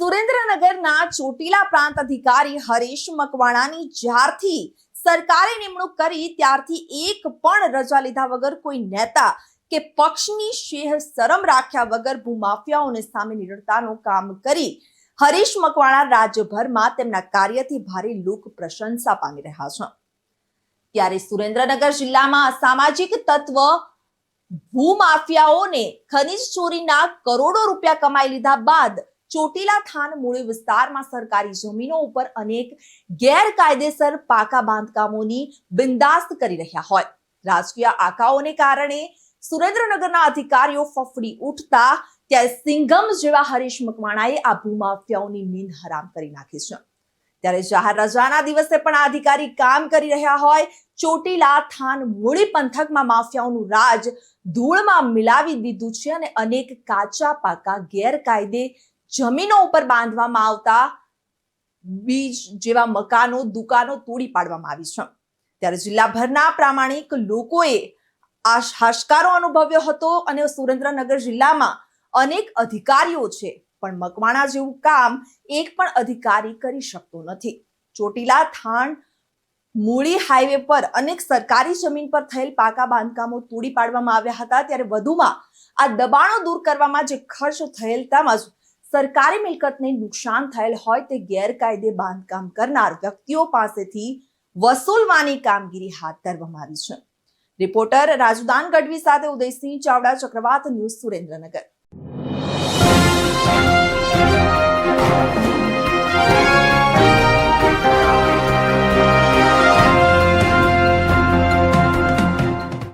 સુરેન્દ્રનગરના ચોટીલા પ્રાંત અધિકારી હરીશ મકવાણાની જ્યારથી સરકારે નિમણૂક કરી, ત્યારથી એક પણ રજા લીધા વગર કોઈ નેતા કે પક્ષની શેહ શરમ રાખ્યા વગર ભૂમાફિયાઓને સામે નિડરતાનું કામ કરી. હરીશ મકવાણા રાજ્યભરમાં તેમના કાર્યથી ભારે લોક પ્રશંસા પામી રહ્યા છે. ત્યારે સુરેન્દ્રનગર જિલ્લામાં અસામાજિક તત્વ ભૂમાફિયાઓને ખનિજ ચોરીના કરોડો રૂપિયા કમાઈ લીધા બાદ ચોટીલા થાન મૂળી વિસ્તારમાં સરકારી જમીનો ઉપર અનેક ગેરકાયદેસર પાકા બાંધકામોની બિંદાસ્ત કરી રહ્યા હોય. રાજકીય આકાઓને કારણે સુરેન્દ્રનગરના અધિકારીઓ ફફડી ઉઠતા ત્યારે સિંઘમ જેવા હરીશ મકવાણાએ આ ભૂમાફિયાઓની નીંદ હરામ કરી નાખી છે. ત્યારે જાહેર રજાના દિવસે પણ આ અધિકારી કામ કરી રહ્યા હોય. ચોટીલા થાન મૂળી પંથકમાં માફિયાઓનું રાજ ધૂળમાં મિલાવી દીધું છે અને અનેક કાચા પાકા ગેરકાયદે જમીનો ઉપર બાંધવામાં આવતા બીજ જેવા મકાનો, દુકાનો તોડી પાડવામાં આવી છે. ત્યારે જિલ્લાભરના પ્રામાણિક લોકોએ આ હાશકારો અનુભવ્યો હતો અને સુરેન્દ્રનગર જિલ્લામાં અનેક અધિકારીઓ છે, પણ મકવાણા જેવું કામ એક પણ અધિકારી કરી શકતો નથી. ચોટીલા થાણ મૂળી હાઈવે પર અનેક સરકારી જમીન પર થયેલ પાકા બાંધકામો તોડી પાડવામાં આવ્યા હતા. ત્યારે વધુમાં આ દબાણો દૂર કરવામાં જે ખર્ચ થયેલ તેમજ સરકારી મિલકતને નુકસાન થયેલ હોય તે ગેરકાયદે બાંધકામ કરનાર વ્યક્તિઓ પાસેથી વસૂલવાની કામગીરી હાથ ધરવામાં આવી છે. રિપોર્ટર રાજુદાન ગઢવી સાથે ઉદયસિંહ ચાવડા, ચક્રવાત ન્યૂઝ સુરેન્દ્રનગર.